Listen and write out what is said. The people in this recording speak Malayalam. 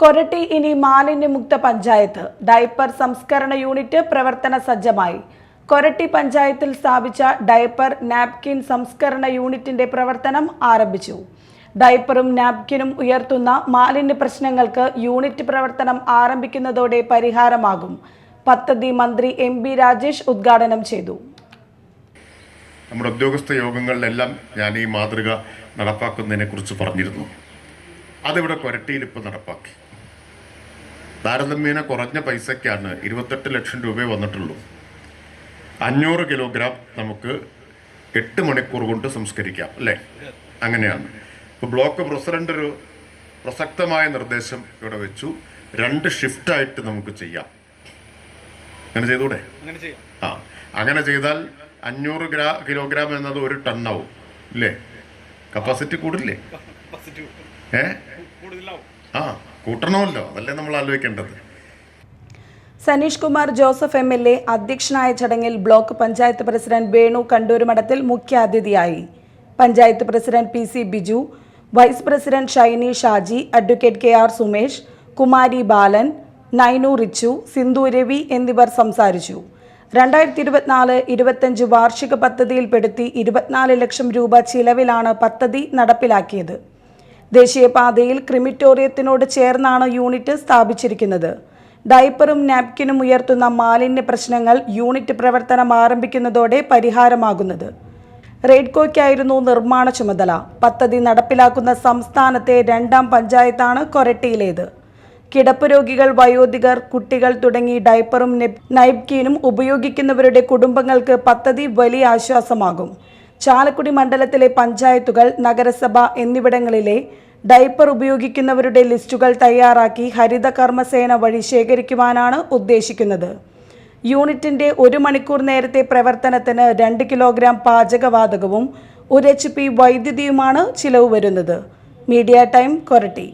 കൊരട്ടി ഇനി മാലിന്യമുക്ത പഞ്ചായത്ത്. ഡയപ്പർ സംസ്കരണ യൂണിറ്റ് പ്രവർത്തന സജ്ജമായി. കൊരട്ടി പഞ്ചായത്തിൽ സ്ഥാപിച്ച ഡയപ്പർ നാപ്കിൻ സംസ്കരണ യൂണിറ്റിന്റെ പ്രവർത്തനം ആരംഭിച്ചു. ഡയപ്പറും നാപ്കിനും ഉയർത്തുന്ന മാലിന്യ പ്രശ്നങ്ങൾക്ക് യൂണിറ്റ് പ്രവർത്തനം ആരംഭിക്കുന്നതോടെ പരിഹാരമാകും. പദ്ധതി മന്ത്രി എം ബി രാജേഷ് ഉദ്ഘാടനം ചെയ്തു. നമ്മുടെ ഉദ്യോഗസ്ഥ യോഗങ്ങളിലെല്ലാം ഞാൻ ഈ മാതൃക നടപ്പാക്കുന്നതിനെ കുറിച്ച് പറഞ്ഞിരുന്നു. അതിവിടെ കൊരട്ടിയിൽ ഇപ്പോൾ നടപ്പാക്കി. താരതമ്യേന കുറഞ്ഞ പൈസയ്ക്കാണ് ഇരുപത്തെട്ട് ലക്ഷം രൂപയെ വന്നിട്ടുള്ളൂ. അഞ്ഞൂറ് കിലോഗ്രാം നമുക്ക് എട്ട് മണിക്കൂർ കൊണ്ട് സംസ്കരിക്കാം അല്ലേ? അങ്ങനെയാണ്. ഇപ്പോൾ ബ്ലോക്ക് പ്രസിഡന്റ് ഒരു പ്രസക്തമായ നിർദ്ദേശം ഇവിടെ വെച്ചു. രണ്ട് ഷിഫ്റ്റായിട്ട് നമുക്ക് ചെയ്യാം. അങ്ങനെ ചെയ്തൂടെ? ആ അങ്ങനെ ചെയ്താൽ അഞ്ഞൂറ് ഗ്രാ കിലോഗ്രാം എന്നത് ഒരു ടണ്ണാവും ഇല്ലേ? കപ്പാസിറ്റി കൂടില്ലേ? ഏ? ആ കൂട്ടണമല്ലോ അതല്ലേ നമ്മൾ ആലോചിക്കേണ്ടത്. Saneesh Kumar Joseph M L A അധ്യക്ഷനായ ചടങ്ങിൽ ബ്ലോക്ക് പഞ്ചായത്ത് പ്രസിഡന്റ് വേണു കണ്ടൂരുമഠത്തിൽ മുഖ്യാതിഥിയായി. Panchayat president P C Biju vice president Shiny Shaji advocate K R Sumesh Kumari Balan Nainu Richu Sindhu Ravi എന്നിവർ സംസാരിച്ചു. രണ്ടായിരത്തി ഇരുപത്തിനാല് ഇരുപത്തഞ്ച് വാർഷിക പദ്ധതിയിൽപ്പെടുത്തി ഇരുപത്തിനാല് ലക്ഷം രൂപ ചിലവിലാണ് പദ്ധതി നടപ്പിലാക്കിയത്. ദേശീയപാതയിൽ ക്രിമിറ്റോറിയത്തിനോട് ചേർന്നാണ് യൂണിറ്റ് സ്ഥാപിച്ചിരിക്കുന്നത്. ഡൈപ്പറും നാപ്കിനും ഉയർത്തുന്ന മാലിന്യ പ്രശ്നങ്ങൾ യൂണിറ്റ് പ്രവർത്തനം ആരംഭിക്കുന്നതോടെ പരിഹാരമാകുന്നത്. റെയ്ഡ്കോയ്ക്കായിരുന്നു നിർമ്മാണ ചുമതല. പദ്ധതി നടപ്പിലാക്കുന്ന സംസ്ഥാനത്തെ രണ്ടാം പഞ്ചായത്താണ് കൊരട്ടിയിലേത്. കിടപ്പ് രോഗികൾ വയോധികർ കുട്ടികൾ തുടങ്ങി ഡൈപ്പറും നൈപ്കീനും ഉപയോഗിക്കുന്നവരുടെ കുടുംബങ്ങൾക്ക് പദ്ധതി വലിയ ആശ്വാസമാകും. ചാലക്കുടി മണ്ഡലത്തിലെ പഞ്ചായത്തുകൾ നഗരസഭ എന്നിവിടങ്ങളിലെ ഡൈപ്പർ ഉപയോഗിക്കുന്നവരുടെ ലിസ്റ്റുകൾ തയ്യാറാക്കി ഹരിത കർമ്മസേന വഴി ശേഖരിക്കുവാനാണ് ഉദ്ദേശിക്കുന്നത്. യൂണിറ്റിന്റെ ഒരു മണിക്കൂർ നേരത്തെ പ്രവർത്തനത്തിന് രണ്ട് കിലോഗ്രാം പാചകവാതകവും ഒരു എച്ച് പി വൈദ്യുതിയുമാണ് ചിലവ് വരുന്നത്. Media time Koratty.